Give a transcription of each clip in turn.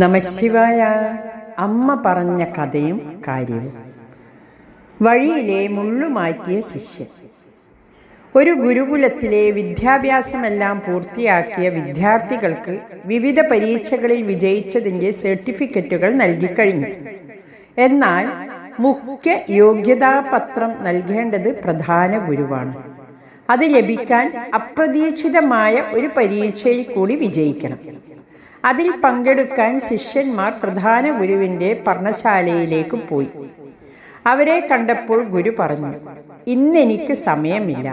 നമശിവായ അമ്മ പറഞ്ഞ കഥയും കാര്യവും. വഴിയിലെ മുള്ളുമാറ്റിയ ശിഷ്യൻ. ഒരു ഗുരുകുലത്തിലെ വിദ്യാഭ്യാസമെല്ലാം പൂർത്തിയാക്കിയ വിദ്യാർത്ഥികൾക്ക് വിവിധ പരീക്ഷകളിൽ വിജയിച്ചതിന്റെ സർട്ടിഫിക്കറ്റുകൾ നൽകിക്കഴിഞ്ഞു എന്നാൽ മുഖ്യ യോഗ്യതാപത്രം നൽകേണ്ടത് പ്രധാന ഗുരുവാണ്. അത് ലഭിക്കാൻ അപ്രതീക്ഷിതമായ ഒരു പരീക്ഷയിൽ കൂടി വിജയിക്കണം. അതിൽ പങ്കെടുക്കാൻ ശിഷ്യന്മാർ പ്രധാന ഗുരുവിന്റെ പർണശാലയിലേക്ക് പോയി. അവരെ കണ്ടപ്പോൾ ഗുരു പറഞ്ഞു ഇന്നെനിക്ക് സമയമില്ല.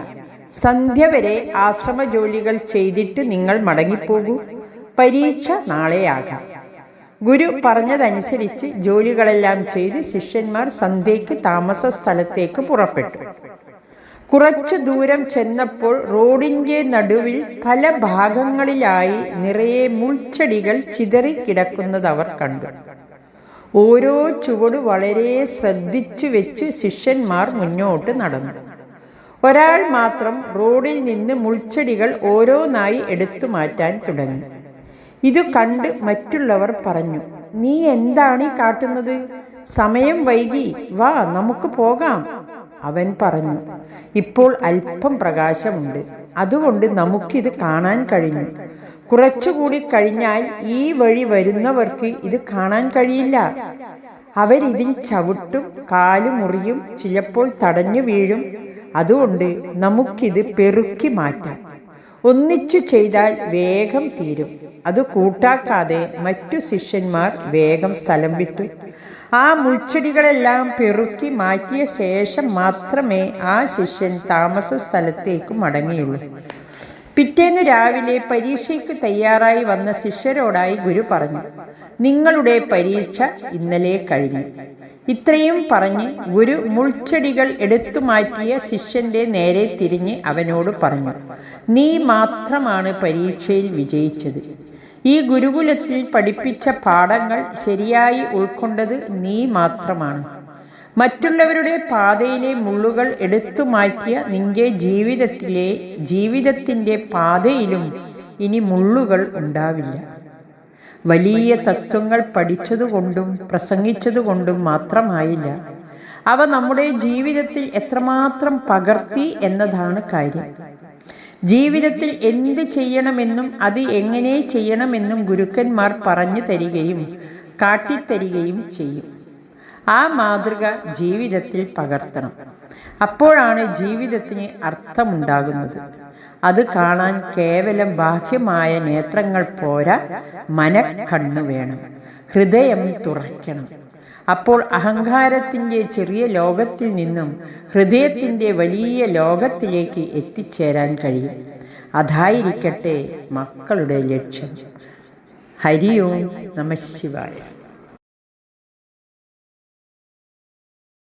സന്ധ്യ വരെ ആശ്രമ ജോലികൾ ചെയ്തിട്ട് നിങ്ങൾ മടങ്ങിപ്പോകൂ. പരീക്ഷ നാളെയാകാം ഗുരു പറഞ്ഞതനുസരിച്ച് ജോലികളെല്ലാം ചെയ്ത് ശിഷ്യന്മാർ സന്ധ്യയ്ക്ക് താമസ സ്ഥലത്തേക്ക് പുറപ്പെട്ടു. കുറച്ചു ദൂരം ചെന്നപ്പോൾ റോഡിന്റെ നടുവിൽ പല ഭാഗങ്ങളിലായി നിറയെ മുൾച്ചെടികൾ ചിതറിക്കിടക്കുന്നത് അവർ കണ്ടു. ഓരോ ചുവട് വളരെ ശ്രദ്ധിച്ചു വെച്ച് ശിഷ്യന്മാർ മുന്നോട്ട് നടന്നു. ഒരാൾ മാത്രം റോഡിൽ നിന്ന് മുൾച്ചെടികൾ ഓരോന്നായി എടുത്തു മാറ്റാൻ തുടങ്ങി. ഇത് കണ്ട് മറ്റുള്ളവർ പറഞ്ഞു നീ എന്താണ് ഈ കാട്ടുന്നത്? സമയം വൈകി വാ നമുക്ക് പോകാം. അവൻ പറഞ്ഞു ഇപ്പോൾ അല്പം പ്രകാശമുണ്ട്. അതുകൊണ്ട് നമുക്കിത് കാണാൻ കഴിഞ്ഞു. കുറച്ചുകൂടി കഴിഞ്ഞാൽ ഈ വഴി വരുന്നവർക്ക് ഇത് കാണാൻ കഴിയില്ല. അവരിതിൽ ചവിട്ടും കാലു മുറിയും ചിലപ്പോൾ തടഞ്ഞു വീഴും. അതുകൊണ്ട് നമുക്കിത് പെറുക്കി മാറ്റാം. ഒന്നിച്ചു ചെയ്താൽ വേഗം തീരും. അത് കൂട്ടാക്കാതെ മറ്റു ശിഷ്യന്മാർ വേഗം സ്ഥലം വിട്ടു. ആ മുൾച്ചെടികളെല്ലാം പെറുക്കി മാറ്റിയ ശേഷം മാത്രമേ ആ ശിഷ്യൻ താമസ സ്ഥലത്തേക്ക് മടങ്ങിയുള്ളൂ. പിറ്റേന്ന് രാവിലെ പരീക്ഷയ്ക്ക് തയ്യാറായി വന്ന ശിഷ്യരോടായി ഗുരു പറഞ്ഞു നിങ്ങളുടെ പരീക്ഷ ഇന്നലെ കഴിഞ്ഞു ഇത്രയും പറഞ്ഞ് ഗുരു മുൾച്ചെടികൾ എടുത്തു മാറ്റിയ ശിഷ്യന്റെ നേരെ തിരിഞ്ഞ് അവനോട് പറഞ്ഞു നീ മാത്രമാണ് പരീക്ഷയിൽ വിജയിച്ചത്. ഈ ഗുരുകുലത്തിൽ പഠിപ്പിച്ച പാഠങ്ങൾ ശരിയായി ഉൾക്കൊണ്ടത് നീ മാത്രമാണ്. മറ്റുള്ളവരുടെ പാതയിലെ മുള്ളുകൾ എടുത്തു മാറ്റിയ നിന്റെ ജീവിതത്തിലെ ജീവിതത്തിന്റെ പാതയിലും ഇനി മുള്ളുകൾ ഉണ്ടാവില്ല. വലിയ തത്വങ്ങൾ പഠിച്ചതുകൊണ്ടും പ്രസംഗിച്ചതുകൊണ്ടും മാത്രമായില്ല. അവ നമ്മുടെ ജീവിതത്തിൽ എത്രമാത്രം പകർത്തി എന്നതാണ് കാര്യം. ജീവിതത്തിൽ എന്ത് ചെയ്യണമെന്നും അത് എങ്ങനെ ചെയ്യണമെന്നും ഗുരുക്കന്മാർ പറഞ്ഞു തരികയും കാട്ടിത്തരികയും ചെയ്യും. ആ മാതൃക ജീവിതത്തിൽ പകർത്തണം. അപ്പോഴാണ് ജീവിതത്തിന് അർത്ഥമുണ്ടാകുന്നത്. അത് കാണാൻ കേവലം ബാഹ്യമായ നേത്രങ്ങൾ പോരാ മനക്കണ്ണു വേണം. ഹൃദയം തുറയ്ക്കണം. അപ്പോൾ അഹങ്കാരത്തിന്റെ ചെറിയ ലോകത്തിൽ നിന്നും ഹൃദയത്തിന്റെ വലിയ ലോകത്തിലേക്ക് എത്തിച്ചേരാൻ കഴിയും. അതായിരിക്കട്ടെ മക്കളുടെ ലക്ഷ്യം. ഹരിയോം നമശിവായ